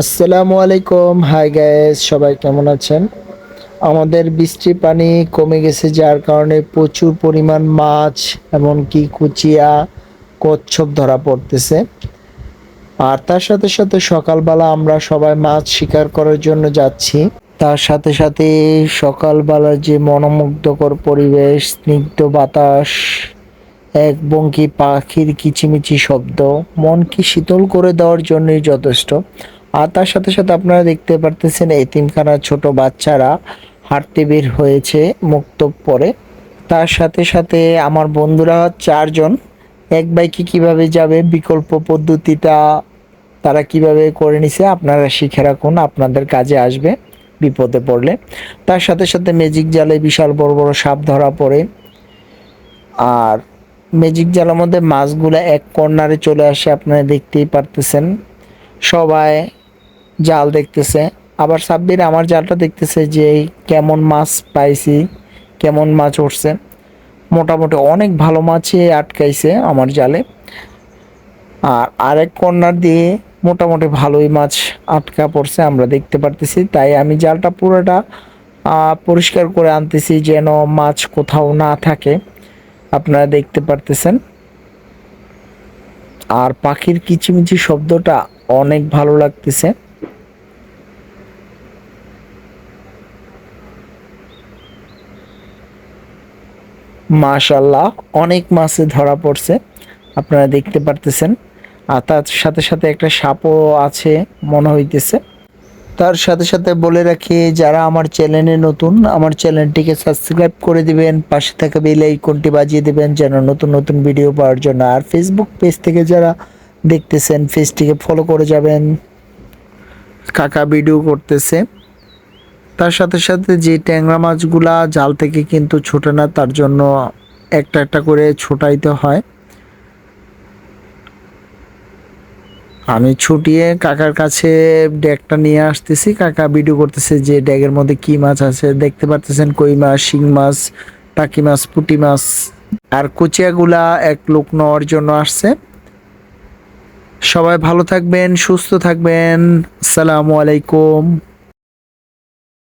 আসসালামু আলাইকুম। Hi guys সবাই কেমন আছেন? আমাদের বৃষ্টি পানি কমে গেছে, যার কারণে প্রচুর পরিমাণ মাছ এমনকি কুচিয়া, কচ্ছপ ধরা পড়তেছে। আর তার সাথে সাথে সকালবেলা আমরা সবাই মাছ শিকার করার জন্য যাচ্ছি। তার সাথে সাথে সকালবেলার যে মনোমুগ্ধকর পরিবেশ, স্নিগ্ধ বাতাস, এক বঙ্কি পাখির কিচিমিচি শব্দ, মনকে শীতল করে দেওয়ার জন্যই যথেষ্ট। আর তার সাথে সাথে আপনারা দেখতে পারতেছেন এতিমখানার ছোট বাচ্চারা হাঁটতে বের হয়েছে মুক্ত পরে। তার সাথে সাথে আমার বন্ধুরা চারজন, এক বাইকে কীভাবে যাবে, বিকল্প পদ্ধতিটা তারা কীভাবে করে নিছে, আপনারা শিখে রাখুন, আপনাদের কাজে আসবে, বিপদে পড়লে। তার সাথে সাথে ম্যাজিক জালে বিশাল বড় বড় সাপ ধরা পড়ে। আর ম্যাজিক জালের মধ্যে মাছগুলো এক কর্নারে চলে আসে, আপনারা দেখতেই পারতেছেন। সবাই জাল দেখতেছে। আবার সাব্বির আমার জালটা দেখতেছে যে কেমন মাছ পাইছি, কেমন মাছ উঠছে। মোটামুটি অনেক ভালো মাছই আটকাইছে আমার জালে। আর আরেক কর্নার দিয়ে মোটামুটি ভালোই মাছ আটকা পড়ছে, আমরা দেখতে পারতেছি। তাই আমি জালটা পুরোটা পরিষ্কার করে আনতেছি যেন মাছ কোথাও না থাকে। আপনারা দেখতে পারতেছেন। আর পাখির কিচিমিচি শব্দটা অনেক ভালো লাগতেছে। মাশাল্লাহ অনেক মাছে ধরা পড়ছে, আপনারা দেখতে পারতেছেন। আর তার সাথে সাথে একটা সাপও আছে, মনে হইতেছে। তার সাথে সাথে বলে রাখি, যারা আমার চ্যানেলে নতুন, আমার চ্যানেলটিকে সাবস্ক্রাইব করে দিবেন, পাশে থাকা বেল আইকনটি বাজিয়ে দিবেন, যেন নতুন নতুন ভিডিও পাওয়ার জন্য। আর ফেসবুক পেজ থেকে যারা দেখতেছেন পেজটিকে ফলো করে যাবেন। কাকা ভিডিও করতেছে। তার সাথে সাথে যে ট্যাংরা মাছগুলা জাল থেকে কিন্তু ছোটে না, তার জন্য একটা একটা করে ছোটাইতে হয়। আমি ছুটিয়ে কাকার কাছে ড্যাগটা নিয়ে আসতেছি। কাকা ভিডিও করতেছে যে ড্যাগের মধ্যে কি মাছ আছে, দেখতে পারতেছেন কই মাছ, শিং মাছ, টাকি মাছ, পুঁটি মাছ। আর কুচিয়াগুলা এক লোক নেওয়ার জন্য আসছে। সবাই ভালো থাকবেন, সুস্থ থাকবেন। আসসালামু আলাইকুম।